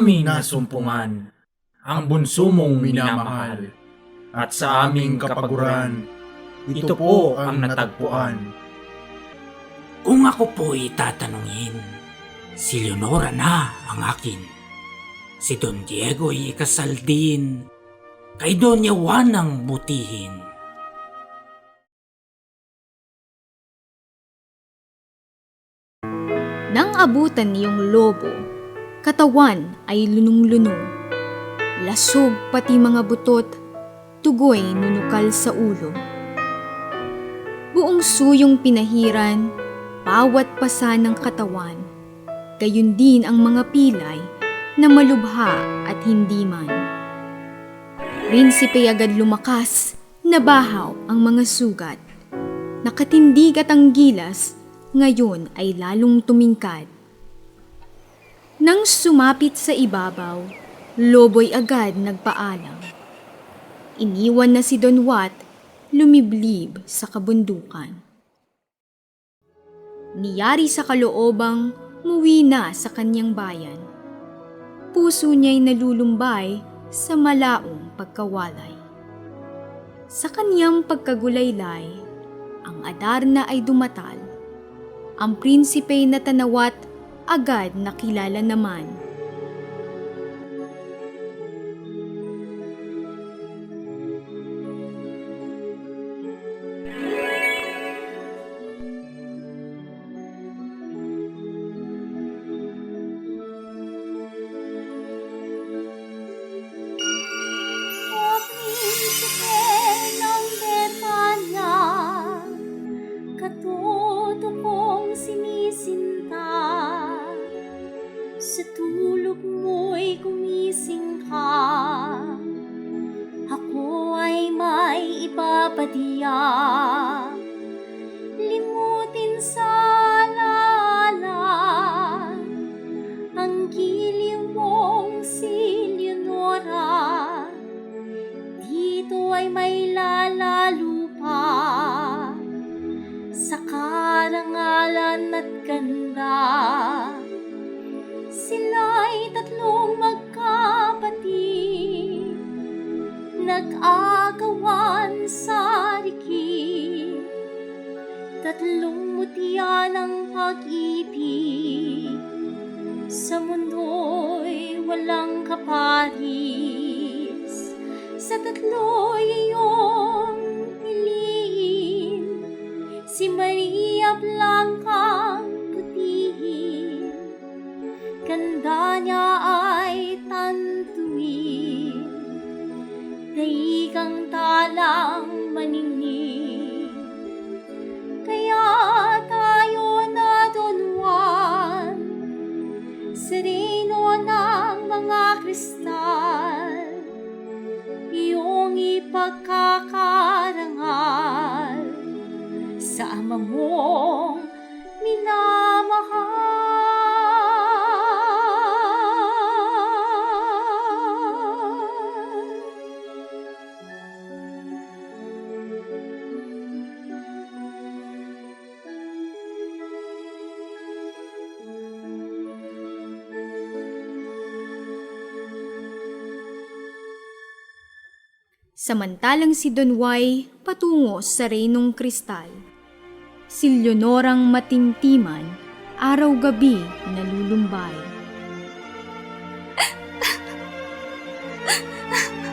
sinasumpungan ang bunso mong minamahal. At sa aming kapaguran, ito po ang natagpuan. Kung ako po'y tatanungin, si Leonora na ang akin. Si Don Diego'y ikasal din, kay Doña Juan ang butihin. Nang abutan niyong lobo, katawan ay lunong-lunong. Lasog pati mga butot, tugoy nunukal sa ulo. Buong suyong pinahiran, bawat pasa ng katawan. Gayun din ang mga pilay na malubha at hindi man. Prinsipe agad lumakas, nabahaw ang mga sugat. Nakatindig at ang gilas, ngayon ay lalong tumingkad. Nang sumapit sa ibabaw, loboy agad nagpaalam. Iniwan na si Don Wat, lumiblib sa kabundukan. Niyari sa kaloobang muwi na sa kanyang bayan. Puso niya'y nalulumbay sa malaong pagkawalay. Sa kanyang pagkagulaylay, ang Adarna ay dumatal ang prinsipe na tanawat agad nakilala naman. Sa tulog mo'y gumising ka, ako ay may ipapatiyak. Limutin sa alala, ang giliw mong si Leonora. Dito ay may lalalo pa sa karangalan at ganda. Sila'y tatlong magkapatid, nag-agawan sa rikid. Tatlong mutya ng pag-ibig, sa mundo'y walang kaparis. Sa tatlo'y iyong piliin, si Maria Blanca daikang talang maningning. Kaya tayo na Juan, sereno ng mga kristal, iyong ipagkakarangal sa ama mong Samantalang si Don Way patungo sa Reynong Kristal. Si Leonorang matimtiman, araw-gabi nalulumbay.